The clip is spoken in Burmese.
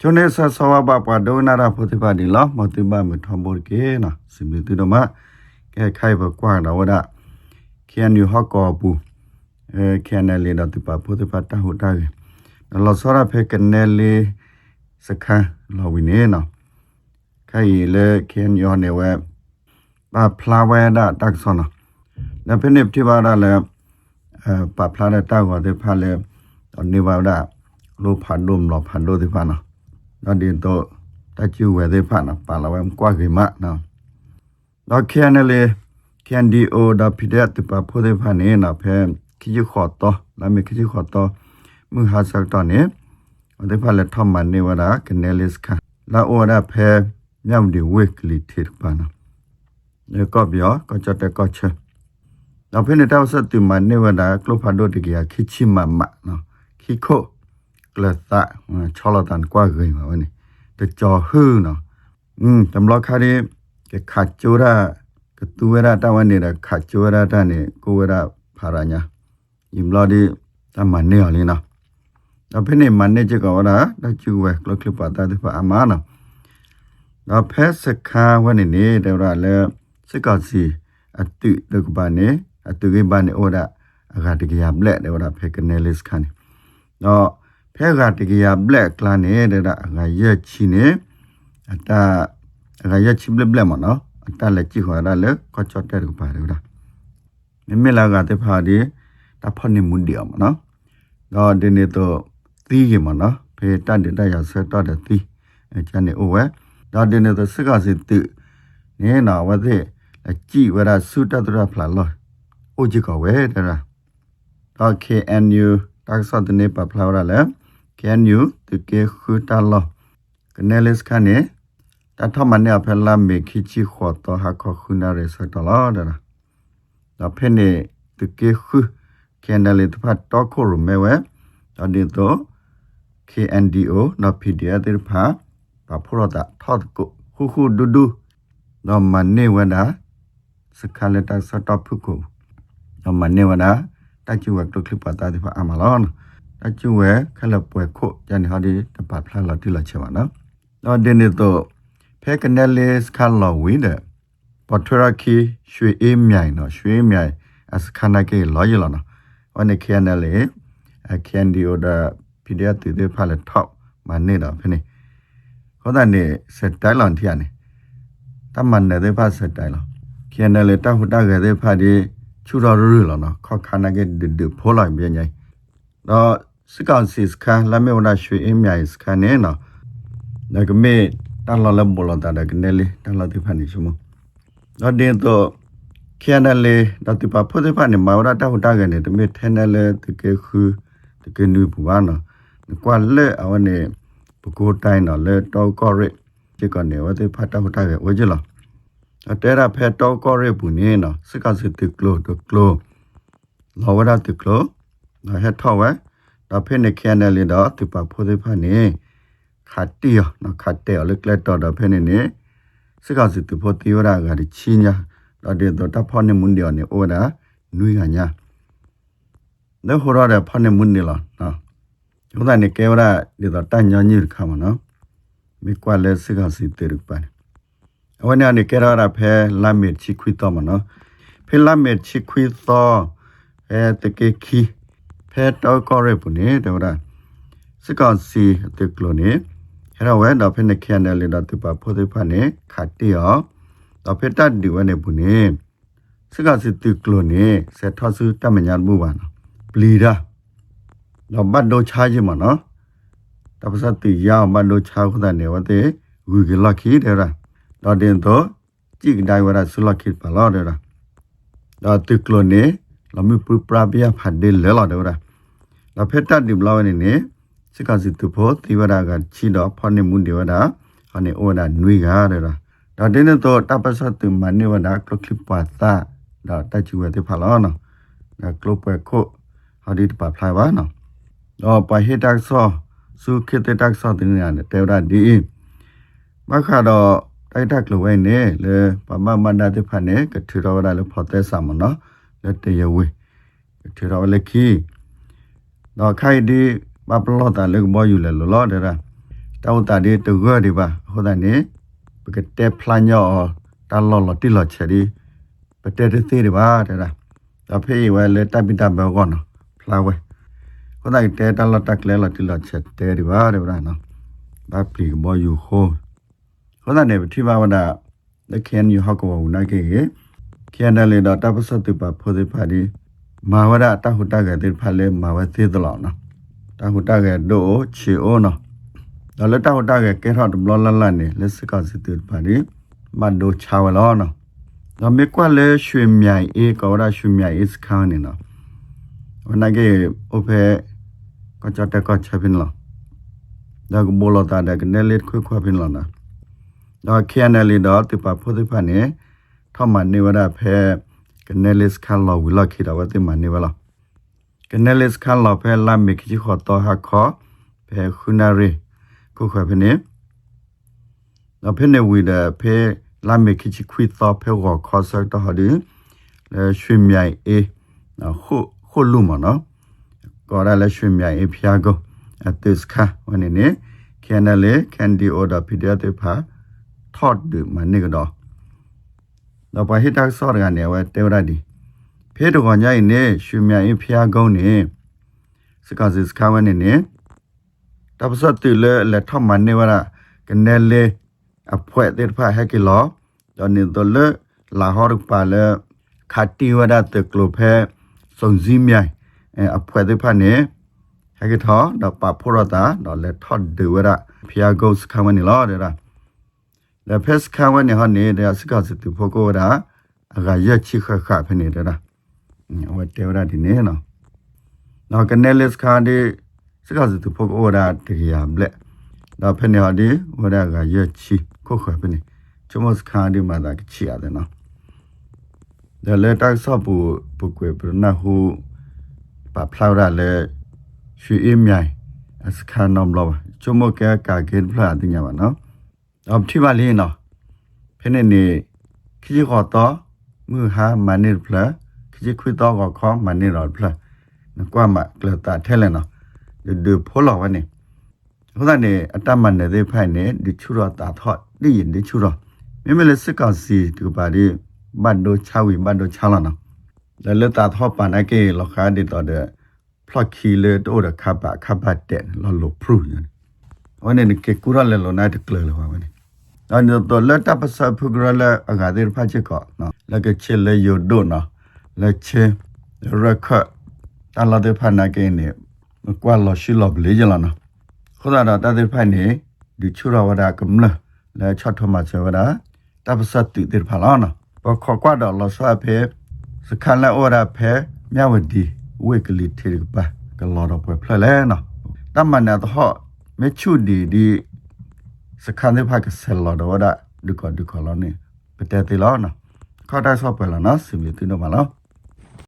ချိုနေဆဆဝဘပဒိုနာရာဖုတိပါဒီလောမတိပါမထမ်ဘောကေနာစင်လီတူဒမကဲခိုင်ဘကွာနာဝဒကန်ယူဟကောပူအဲကန်နယ်လီဒတိပါဖုတိပါတဟူတာကေလောစောရဖေကနေလီစခန်းလောဝိနေနာခိုင်လေကန်ယောနေဝဲပါဖလာဝဲဒတက်ဆောနာနဖနိပတိပါဒလေအဲပဖလာတဲ့တော nó đi to ta chịu về đây phát nó bà là em qua cái mắt nó nó kia này là kia đi ô đã bị đẹp từ bà phụ đây phát này nó phải khi chịu khó to là mình khi chịu khó to mưa hạ sắc to này ở đây phát là thầm mà này vào đó cái này là cả là ô đã phải nhắm đi quê cái lý thiệt bà nó nếu có biểu có cho ta có chơi nó phải này tao sẽ từ mà này vào đó lúc phát đôi thì kia khi chim mà mạ nó khi khô กระตะชอลตันกว่าเกยมาวันนี้แต่จอฮือเนาะอืมจำลองคาดีแกขัดจูระกตัวระตะวันนี้ละขัดจูระตะนี่กูเวระพาราญายิมลอดีตะมันเนี่ยเลยเนาะแล้วเพิ่นนี่มันเนี่ยจะก็ว่าได้จูเวกลคลิปปาตาที่พระอามาเนาะแล้วเพสคาวันนี้นี่เดี๋ยวละแล้วสิกอสีอ ဖဲကတကယ်ဘလက်ကလာနေတဲ့ဒါငါရက်ချီနေအတာငါရက်ချီဘလက်ဘလက်မနော်အတာလက်ကြည့်ခေါ်ရလဲကောချော့တဲ့ကူပါတယ်ဗျာနမေလာကတဖာဒီတဖနေမှုန်ဒီအောင်မနော်တော့ဒီနေ့တော့သီးရင်မနော်ဖေတတ်တဲ့တရဆက်တော့တဲ့သီးအချမ်းနေအိုဝဲတော့ဒီနေ့တော့စကစီတူနေနာဝသိအကြည့်ဝရစုတတရဖလာလောအိုကြည့်ကောဝဲတရာတော့ KNU တက်ဆော့တဲ့နေပဖလာရလဲ can you to ke khuta lo knelis khane ta thama ne phela me khichi kho to ha kho khuna re sa to lo da da phe ne to ke khu kenale to pha to kho ru me we da de to KNDO no pdia de pha pa phoro da thot ko khu khu du du no man ne wa da sakale ta sa to phu ko no man ne wa da ta chu wa to clip pa ta de pha amalon အကျဝဲခလပွဲ ခုကျန်ဟာဒီတပတ်ဖလာလာတိလာချပါနော်တော့ဒီနေ့တော့ဖဲကနယ်လစ်ခါလောဝင်းတဲ့ပထရာခီရွှေအေးမြိုင်နော်ရွှေမြိုင်အစခနာကေလောရလောနော်ဝနခဲနယ်လေအကန်ဒီယိုဒါပီဒီအတ်တေဖာလက်ထောက်မနေတော့ဖနေခေါ်တဲ့နေစက်တိုင်းလောင်ထရနေတမန်နေတဲ့ဖာစက်တိုင်းလောခဲနယ်လေတဟူတခဲ့တဲ့ဖာဒီချူတော်ရရလောနော်ခေါခနာကေဒဒဖိုးလိုက်ပြန်ញိုင်တော့ စကောင်စီစခါလာမေဝနာရွှေအင်းမြိုင်စခါနေနော်ဒါကမေတန်လာလဘလတာဒါကနေလေတန်လာတိဖာနေရှမတော့ဒီတော့ကျန်တယ်လေဒါတိပါဖို့တိဖာနေမဝရတာဟူတာကနေတမေထဲနေလေတကယ်ခူတကယ်နူဘူဝါနော်ကွာလေအဝနေပကိုတိုင်းနော်လေတော့ကောရစ်ဒီကနေဝတိဖာတာဟူတာကဝကြလားအတဲရဖဲတော့ကောရစ်ဘူးနေနော်စကစစ်တကလိုတကလိုလောဝရတကလိုဒါဟက်ထောက်ဝဲ တော့ဖိနေခဲနယ်လေတော့သူပါဖို့သေးဖာနေခတ်တီယနော်ခတ်တဲလက်လက်တော့တော့ဖိနေနေစကားစစ်သူဖို့တီရကဒီချင်းညာတော့ဒီတော့တဖောနေမွန်ဒီယောနေအိုဒါနွေကညာလဲဟိုရတဲ့ဖောနေမွန်ဒီလားနော်ကျုံးတဲ့နေကဲဝရဒီတော့တန်ညာညိခါမနော်မိကွာလဲစကားစစ်တေရပါအဝနာနေကဲရတာဖဲလာမစ်ချီခွီတော့မနော်ဖဲလာမစ်ချီခွီတော့အဲတကေခီ ဖဲတော့ကောရပုနေတော့ဒါစကောစီတကလိုနေဟဲ့ဝဲတော့ဖဲနေခရနယ်လေတော့သူပါဖို့သေးဖာနေခတ်တီယောတော့ဖဲတတ်ဒီဝဲနေပုနေစကောစီတကလိုနေဆက်ထဆူတမညာမှုပါနော်ပလီဒါတော့ဘတ်တော့ချာကြီးမနော်တပစတိရဘတ်တော့ချာခုတဲ့နေဝတဲ့ဝီကလခီတဲ့ရာတော့တင်တော့ကြည့်တိုင်းဝရဆုလခိပါလာတဲ့ရာတော့တကလိုနေလမပပရပြဖတ်တယ်လဲလာတဲ့ရာ လဖက်တဒီဘလောင်းနေနေစကစီတူဖို့တိဝရကချီတော့ဖနေမှုဒီဝဒဟနေဩဒါနွေကားတဲ့လားဒါတင်းတော့တပစတ်တူမနေဝဒကလကလစ်ပါတာဒါတချူဝတဲ့ဖလာနော်ဒါကလပ်ပဲခုဟာဒီတပါဖလာပါနော်တော့ပဟိတက်ဆောစုခိတတက်ဆောတင်းရတယ်တေဝဒဒီမခါတော့တိုက်တက်လိုဝဲနေလေပမမန္တတိဖတ်နေကထူတော်ရလည်းဖော်သက်ဆာမနော်လက်တရဝေထူတော်လည်းခီ တော့ခိုင်ဒီဘပလောတာလေဘောယူလေလောတဲ့ရာတောက်တာဒီတူရဒီပါဟိုတဲ့နေပကတဲ့ဖလာညောတာလော်လော်တိလော်ချယ်ဒီပတဲ့တဲ့သေးဒီပါတဲ့လားဒါဖေးဝဲလေတပ်ပိတပ်ဘောကောနော်ဖလာဝဲဟိုတဲ့တဲတာလော်တက်လဲလော်တိလော်ချက်တဲဒီပါတဲ့ဗျာနော်ဘာပလီဘောယူဟိုဟိုတဲ့နေပတိပါဝဒလက်ခဲန်ယူဟောက်ကောဦးနိုင်ကေခဲန်တယ်လေတော့ တပ်ပစတ်တူပါဖိုဒီဖာဒီမာဝဒတဟုတကတဲ့ဖာလေမာဝသေးတလောနော်တဟုတကဒိုချီအိုနော်ဒါလက်တောက်တာကကဲထောက်ဘလလလနေလက်စကစစ်တူပါဒီမတ်ဒိုချာဝလောနော်ဒါမေကွက်လဲရွှေမြိုင်အေးကောရရွှေမြိုင်အေးစခန်းနေနော်ဝနကေအိုဖေကကြတဲ့ကချပင်လောဒါကဘောလတာတဲ့ကနေလက်ခွခွပင်လောနော်ဒါခဲနလီတော့တပဖို့တပနေထမနေဝရဖဲ ကနေလက်စခန်းလောဝလခိတာဝတိမနေဝလာကနေလက်စခန်းလောဖဲလာမီခိခေါ်တော့ဟာခေါ်ဖဲခုနာရီခုခွဖနေနဖနေဝီဒဖေလာမေခိချခွီသောဖေရောခေါ်စတော့ဟာဒီလေရွှေမြိုင်အေးနော်ခုခုလူမနော်ကောရလေရွှေမြိုင်အေးဖျားကိုအသစ်ခါဝနေနေကန်နလေကန်ဒီအော်ဒါပီဒီအတေဖာထော့ဒီမနေကတော့ တော့ဘာဟိတက်ဆော့ရကနေဝဲတေဝရဒီဖေတော်ကညိုင်နေရွှေမြိုင်အေးဖျားကုန်းနေစကားစခါဝနေနေတပစတ်တူလေလက်ထမန်နေဝရကနေလေအဖွဲတဲ့ဖာဟက်ကီလောတော့နေတော့လေလာဟောရပါလေခါတီဝဒတကလိုဖဲစုံစည်းမြိုင်အဖွဲတဲ့ဖာနေဟက်ကီထောတော့ပဖိုရတာတော့လက်ထဒူဝရဖျာဂုတ်ခမနီလောတဲ့ လက်ဖက်ခမနီဟနေတဲ့စကားစတူဖိုကိုရာအကရက်ချိခခဖနေတဲ့လားဝတ်တေဝရဒီနေနော်နော်ကနေလက်ခါဒီစကားစသူဖို့အော်ဒါတကယ်ရမလဲဒါဖနေဟာဒီဝရကရချီခုခွဖနေချမစခါဒီမှာဒါကချီရတယ်နော်ဒါလက်တ က်ဆော့ပူပုကွေပနာဟုပပလောက်ရလဲရွှေအင်းမြိုင်စခါနမ်လောချမကကာဂေဖလာတင်ရပါနော်အပတိပါလေးနော်ဖနေနေခကြီးခေါ်တော့မူဟာမနိဖလာခကြီးခွေတော့ခေါ်မနိရောဖလာနကွာမကလတာထဲလဲနော် de phola wane hoda ne atama ne de phai ne di chura ta thot di yin di chura me me le sika si tu ba di ban do chawi ban do chala na le le ta thot pa na ke lo kha di to de plot ki le to de kha ba kha ba de lo lo pru ne wane ne ke kura le lo na de kle lo wane အဲ့တော့လက်တပစဖုဂရလာအဂါဒေဖာချေကောနော်လက်ကချေလေယိုဒိုနော်လက်ချေရခတလာဒေဖာနာကေနေကွာလောရှိလောဘလေးကြလားနော်ခေါ်တာတတဲ့ဖိုင်နေဒီချူရဝဒကမလလဲချတ်ထမချဝဒတပစတ်တိတိဖလာနော်ပခေါ်ကွာတော့လောဆွာဖေစခန်လဲဩရာဖေမြဝဒီဝေကလီထေပါကလောတော့ပွဲဖလဲနော်တမနာတော့မေချူဒီဒီ စခန်တဲ့ဖကဆယ်လောတော့ဒုကဒုကလောနေပတဲတေလောနော်ခေါ်တာဆော့ပလာနော်စီမီတင်တော့မလား